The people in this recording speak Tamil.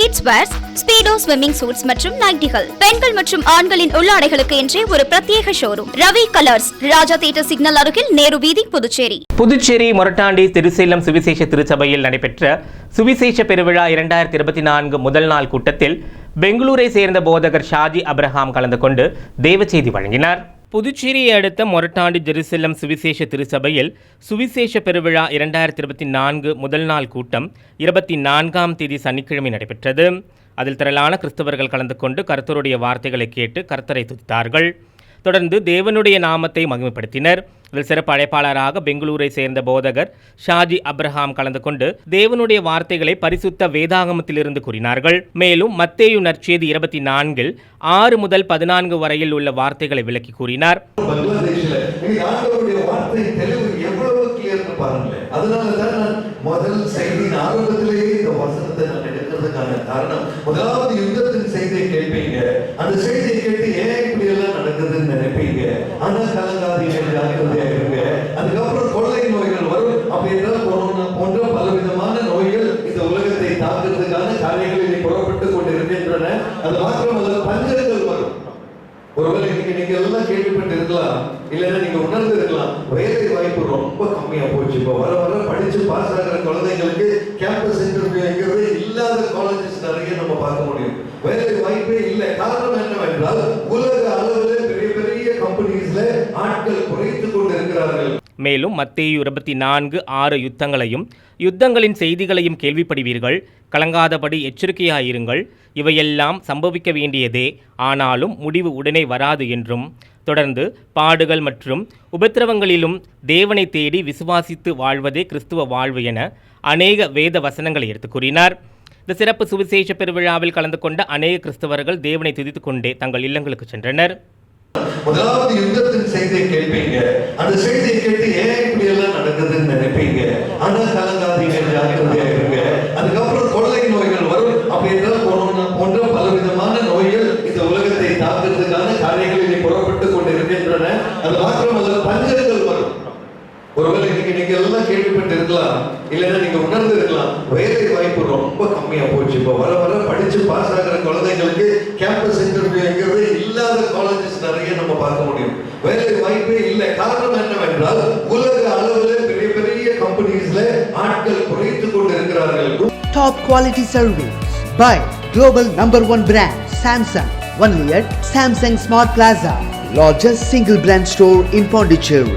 kids wears Speedo swimming suits மற்றும் நைட்டிகள் பெண்கள் மற்றும் ஆண்களின் உள்ளாடைகளுக்கு என்றே ஒரு பிரத்யேக showroom Ravi colours Raja theatre signal அருகில் நேரு வீதி புதுச்சேரி. புதுச்சேரி மொரட்டாண்டி திருசேலம் சுவிசேஷ திருச்சபையில் நடைபெற்ற சுவிசேஷ பெருவிழா இரண்டாயிரத்தி இருபத்தி நான்கு முதல் நாள் கூட்டத்தில் பெங்களூரை சேர்ந்த போதகர் ஷாஜி அப்ரஹாம் கலந்து கொண்டு தேவச்செய்தி வழங்கினார். புதுச்சேரியை அடுத்த மொரட்டாண்டி ஜெருசலம் சுவிசேஷ திருச்சபையில் சுவிசேஷ பெருவிழா இரண்டாயிரத்தி இருபத்தி நான்கு முதல் நாள் கூட்டம் இருபத்தி நான்காம் தேதி சனிக்கிழமை நடைபெற்றது. அதில் திரளான கிறிஸ்தவர்கள் கலந்து கொண்டு கர்த்தருடைய வார்த்தைகளை கேட்டு கர்த்தரை துதித்தார்கள். தொடர்ந்து தேவனுடைய நாமத்தை மகிமைப்படுத்தினர். இதில் சிறப்பு அழைப்பாளராக பெங்களூரை சேர்ந்த போதகர் ஷாஜி அப்ரஹாம் கலந்து கொண்டு தேவனுடைய வார்த்தைகளை பரிசுத்த வேதாகமத்திலிருந்து கூறினார்கள். மேலும் மத்தேயு நற்செய்தி இருபத்தி நான்கில் ஆறு முதல் பதினான்கு வரையில் உள்ள வார்த்தைகளை விளக்கி கூறினார். அதனால தான் முதல் செய்தியின் ஆரம்பத்திலேயே இந்த காரணம் முதலாவது யுத்தத்தின் செய்தியை கேட்பீங்க. அந்த செய்தியை கேட்டு ஏன் இப்படி எல்லாம் நடக்குதுன்னு நினைப்பீங்க? ஆனா கலங்காதீங்க ஜாக்கிரதையா இருங்க. அதுக்கப்புறம் கொள்ளை நோய்கள் வரும். அப்படி என்றால் கொரோனா போன்ற பலவிதமான நோய்கள் இந்த உலகத்தை தாக்குறதுக்கான காரியங்களில் புறப்பட்டு கொண்டு இருக்கின்றன அது மாத்திரமல்ல பஞ்சங்கள் வரும். ஒருவேளை இன்னைக்கு நீங்க எல்லாம் கேள்விப்பட்டு இருக்கலாம் இல்லைன்னா நீங்க உணர்ந்து இருக்கலாம் வேலை வாய்ப்பு ரொம்ப கம்மியா போச்சு. இப்போ வர வர படிச்சு பாஸ் ஆகிற குழந்தைங்களுக்கு கேம்பஸ் நிறைய நம்ம பார்க்க முடியும். வேலை வாய்ப்பே இல்லை. காரணம் என்னவென்றால் உலக அளவில் பெரிய பெரிய கம்பெனிஸ்ல ஆட்கள் குறைத்து கொண்டிருக்கிறார்கள். மேலும் மத்தேயு இருபத்தி நான்கு ஆறு யுத்தங்களையும் யுத்தங்களின் செய்திகளையும் கேள்விப்படுவீர்கள். கலங்காதபடி எச்சரிக்கையாயிருங்கள். இவையெல்லாம் சம்பவிக்க வேண்டியதே. ஆனாலும் முடிவு உடனே வராது என்றும் தொடர்ந்து பாடுகள் மற்றும் உபத்திரவங்களிலும் தேவனை தேடி விசுவாசித்து வாழ்வதே கிறிஸ்துவ வாழ்வு என அநேக வேத வசனங்களை எடுத்துக் கூறினார். இந்த சிறப்பு சுவிசேஷ பெருவிழாவில் கலந்து கொண்ட அநேக கிறிஸ்தவர்கள் தேவனை துதித்துக் கொண்டே தங்கள் இல்லங்களுக்கு சென்றனர். முதலாவது யுத்தத்தின் செய்தியை கேட்பீங்க அந்த செய்தியை கேட்டு ஏன் இப்படி எல்லாம் நடக்குதுன்னு நினைப்பீங்க ஆனா கலங்காதீங்க ஜாக்கிரதையா இருங்க அதுக்கப்புறம் கொள்ளை நோய்கள் வரும் அப்படி என்றால் கொரோனா போன்ற பலவிதமான நோய்கள் இந்த உலகத்தை தாக்குறதுக்கான காரியங்களில் புறப்பட்டு கொண்டு இருக்கின்றன அது மாத்திரமல்ல பஞ்சங்கள் வரும் ஒருவேளை இன்னைக்கு நீங்க எல்லாம் கேள்விப்பட்டு இருக்கலாம் இல்லைன்னா நீங்க உணர்ந்து இருக்கலாம் வேலை வாய்ப்பு ரொம்ப கம்மியா போச்சு. இப்போ வர வர படிச்சு பாஸ் ஆகிற குழந்தைங்களுக்கு கேம்பஸ் இன்டர்வியூங்கிறது இல்லாத காலேஜஸ் நிறைய நம்ம பார்க்க முடியும். வேலை வாய்ப்பே இல்லை. காரணம் என்னவென்றால் உலக அளவில் பெரிய பெரிய கம்பெனிஸ்ல ஆட்கள் குறைத்து கொண்டு இருக்கிறார்கள் top quality service by global number one brand Samsung Only at Samsung smart plaza largest single brand store in Pondicherry.